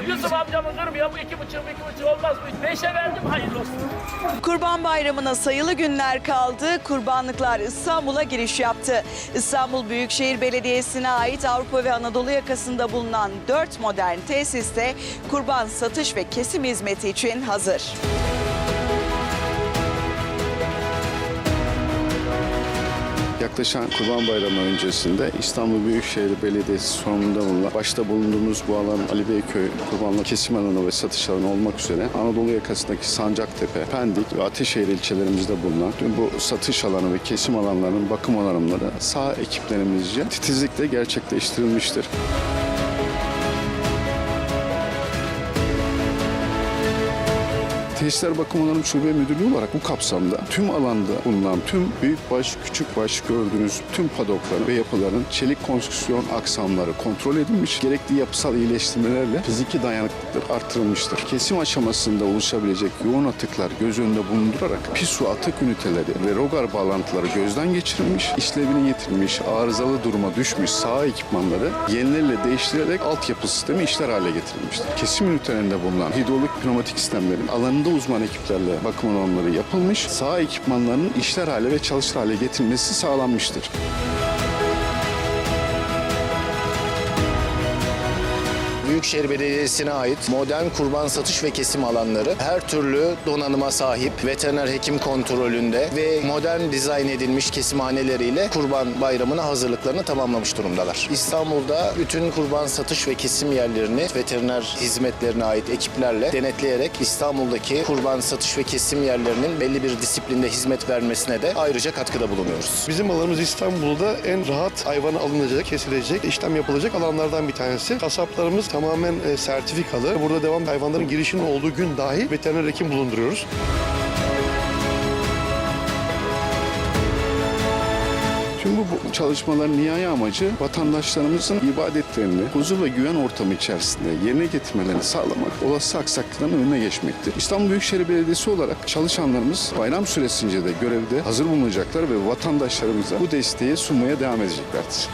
Yusuf amcamın durumu ya bu buçuk iki buçuk olmaz mı? Beşe verdim hayırlı olsun. Kurban Bayramı'na sayılı günler kaldı. Kurbanlıklar İstanbul'a giriş yaptı. İstanbul Büyükşehir Belediyesi'ne ait Avrupa ve Anadolu yakasında bulunan 4 modern tesiste kurban satış ve kesim hizmeti için hazır. Yaklaşan Kurban Bayramı öncesinde İstanbul Büyükşehir Belediyesi sorumluluğunda bulunan, başta bulunduğumuz bu alan Ali Beyköy kurbanlık kesim alanı ve satış alanı olmak üzere Anadolu yakasındaki Sancaktepe, Pendik ve Ateşehir ilçelerimizde bulunan tüm bu satış alanı ve kesim alanlarının bakım alanları sağ ekiplerimizce titizlikle gerçekleştirilmiştir. Tesisler Bakım Onarım Şube Müdürlüğü olarak bu kapsamda tüm alanda bulunan tüm büyükbaş, küçükbaş gördüğünüz tüm padokların ve yapıların çelik konstrüksiyon aksamları kontrol edilmiş. Gerekli yapısal iyileştirmelerle fiziki dayanıklılıkları artırılmıştır. Kesim aşamasında oluşabilecek yoğun atıklar göz önünde bulundurarak pis su atık üniteleri ve rogar bağlantıları gözden geçirilmiş, işlevini yitirmiş, arızalı duruma düşmüş sağ ekipmanları yenilerle değiştirerek altyapı sistemi işler hale getirilmiştir. Kesim ünitelerinde bulunan hidrolik pneumatik sistemlerin alanında uzman ekiplerle bakım alanları yapılmış, sağ ekipmanların işler hale ve çalışır hale getirilmesi sağlanmıştır. Büyükşehir Belediyesi'ne ait modern kurban satış ve kesim alanları her türlü donanıma sahip veteriner hekim kontrolünde ve modern dizayn edilmiş kesimhaneleriyle kurban bayramına hazırlıklarını tamamlamış durumdalar. İstanbul'da bütün kurban satış ve kesim yerlerini veteriner hizmetlerine ait ekiplerle denetleyerek İstanbul'daki kurban satış ve kesim yerlerinin belli bir disiplinde hizmet vermesine de ayrıca katkıda bulunuyoruz. Bizim alanımız İstanbul'da en rahat hayvanı alınacak, kesilecek, işlem yapılacak alanlardan bir tanesi. Kasaplarımız tamamen e, sertifikalı. Burada devam hayvanların girişinin olduğu gün dahi veteriner hekim bulunduruyoruz. Bu bu çalışmaların nihai amacı vatandaşlarımızın ibadetlerini huzur ve güven ortamı içerisinde yerine getirmelerini sağlamak, olası aksaklıkların önüne geçmektir. İstanbul Büyükşehir Belediyesi olarak çalışanlarımız bayram süresince de görevde hazır bulunacaklar ve vatandaşlarımıza bu desteği sunmaya devam edeceklerdir.